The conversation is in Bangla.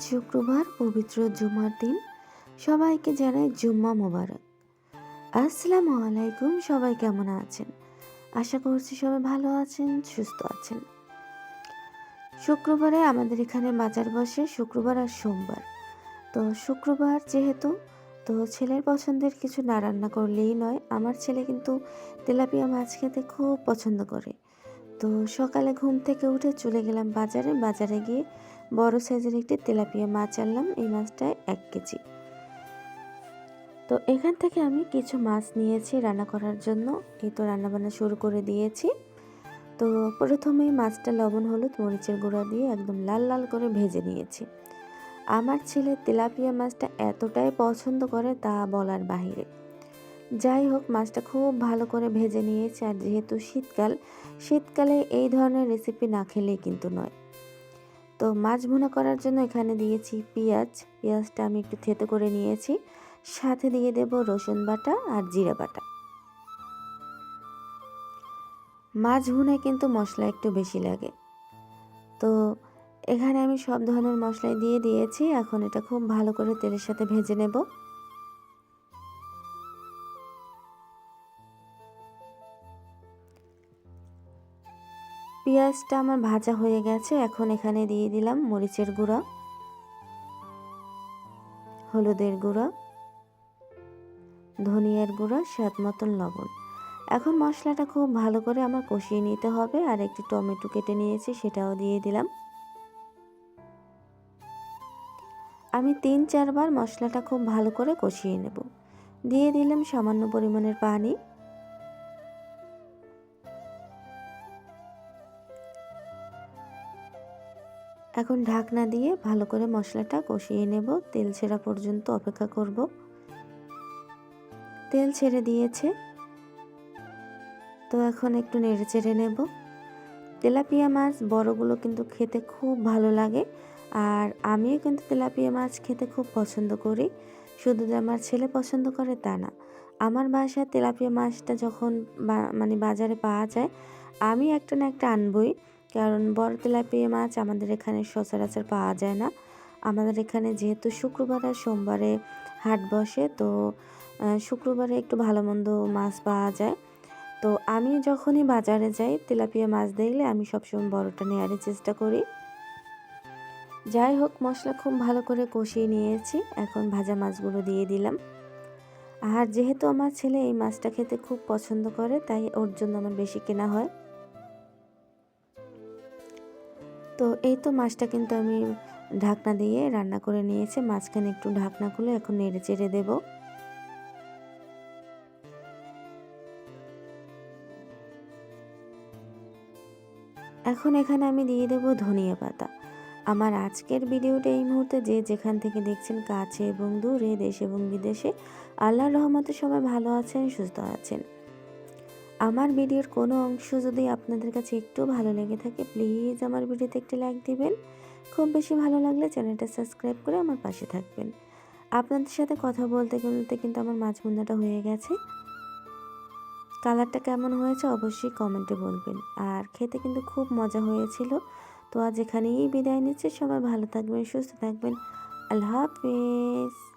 শুক্রবার পবিত্র জুমার দিন। সবাইকে জানাই জুম্মা মোবারক। আসসালামু আলাইকুম, সবাই কেমন আছেন? আশা করছি সবাই ভালো আছেন, সুস্থ আছেন। শুক্রবারে আমাদের এখানে বাজার বসে, শুক্রবার আর সোমবার। তো শুক্রবার যেহেতু, তো ছেলের পছন্দের কিছু না রান্না করলেই নয়। আমার ছেলে কিন্তু তেলাপিয়া মাছ খেতে খুব পছন্দ করে। তো সকালে ঘুম থেকে উঠে চলে গেলাম বাজারে। বাজারে গিয়ে বড় সাইজের একটি তেলাপিয়া মাছ আনলাম। এই মাছটায় এক কেজি। তো এখান থেকে আমি কিছু মাছ নিয়েছি রান্না করার জন্য। এই তো রান্নাবান্না শুরু করে দিয়েছি। তো প্রথমে মাছটা লবণ, হলুদ, মরিচের গুঁড়া দিয়ে একদম লাল লাল করে ভেজে নিয়েছি। আমার ছেলে তেলাপিয়া মাছটা এতটাই পছন্দ করে তা বলার বাহিরে। যাই হোক, মাছটা খুব ভালো করে ভেজে নিয়েছি আর যেহেতু শীতকাল, শীতকালে এই ধরনের রেসিপি না খেলেই কিন্তু নয়। তো মাছ ভুনা করার জন্য এখানে দিয়েছি পেঁয়াজ। পেঁয়াজটা আমি একটু থেতো করে নিয়েছি। সাথে দিয়ে দেব রসুন বাটা আর জিরা বাটা। মাছ ভুনায় কিন্তু মশলা একটু বেশি লাগে। তো এখানে আমি সব ধরনের মশলাই দিয়ে দিয়েছি। এখন এটা খুব ভালো করে তেলের সাথে ভেজে নেব। পেঁয়াজটা আমার ভাজা হয়ে গেছে, এখন এখানে দিয়ে দিলাম মরিচের গুঁড়া, হলুদের গুঁড়া, ধনিয়ার গুঁড়া, স্বাদ মতন লবণ। এখন মশলাটা খুব ভালো করে আমার কষিয়ে নিতে হবে, আর একটি টমেটো কেটে নিয়েছি, সেটাও দিয়ে দিলাম। আমি তিন চারবার মশলাটা খুব ভালো করে কষিয়ে নেব। দিয়ে দিলাম সামান্য পরিমাণের পানি। এখন ঢাকনা দিয়ে ভালো করে মশলাটা কষিয়ে নেব। তেল ছেঁড়া পর্যন্ত অপেক্ষা করব। তেল ছেড়ে দিয়েছে। তো এখন একটু নেড়ে চেড়ে নেব। তেলাপিয়া মাছ বড়গুলো কিন্তু খেতে খুব ভালো লাগে আর আমিও কিন্তু তেলাপিয়া মাছ খেতে খুব পছন্দ করি। শুধু যে আমার ছেলে পছন্দ করে তা না। আমার বাসায় তেলাপিয়া মাছটা যখন মানে বাজারে পাওয়া যায়, আমি একটা না একটা আনবই। কারণ বড় তেলাপিয়া মাছ আমাদের এখানে সচরাচর পাওয়া যায় না। আমাদের এখানে যেহেতু শুক্রবার আর সোমবারে হাট বসে, তো শুক্রবারে একটু ভালো মন্দ মাছ পাওয়া যায়। তো আমি যখনই বাজারে যাই, তেলাপিয়া মাছ দেখলে আমি সবসময় বড়টা নেওয়ারই চেষ্টা করি। যাই হোক মশলা খুব ভালো করে কষিয়ে নিয়েছি, এখন ভাজা মাছগুলো দিয়ে দিলাম। আর যেহেতু আমার ছেলে এই মাছটা খেতে খুব পছন্দ করে, তাই ওর জন্য আমার বেশি কেনা হয়। তো এই তো মাছটা কিন্তু আমি ঢাকনা দিয়ে রান্না করে নিয়েছি। মাঝখানে একটু ঢাকনা খুলে এখন নেড়ে চেড়ে দেবো। এখন এখানে আমি দিয়ে দেব ধনিয়া পাতা। আমার আজকের ভিডিওটা এই মুহূর্তে যে যেখান থেকে দেখছেন, কাছে এবং দূরে, দেশ এবং বিদেশে, আল্লাহর রহমতে সবাই ভালো আছেন, সুস্থ আছেন। আমার ভিডিওর কোনো অংশ যদি আপনাদের কাছে একটু ভালো লেগে থাকে প্লিজ আমার ভিডিওতে একটি লাইক দিবেন। খুব বেশি ভালো লাগলে চ্যানেলটা সাবস্ক্রাইব করে আমার পাশে থাকবেন। আপনাদের সাথে কথা বলতে বলতে কিন্তু আমার মাছ মুন্নাটা হয়ে গেছে। কালারটা কেমন হয়েছে অবশ্যই কমেন্টে বলবেন। আর খেতে কিন্তু খুব মজা হয়েছিল। তো আজ এখানেই বিদায় নিচ্ছে। সবাই ভালো থাকবেন, সুস্থ থাকবেন। আল্লাহ হাফেজ।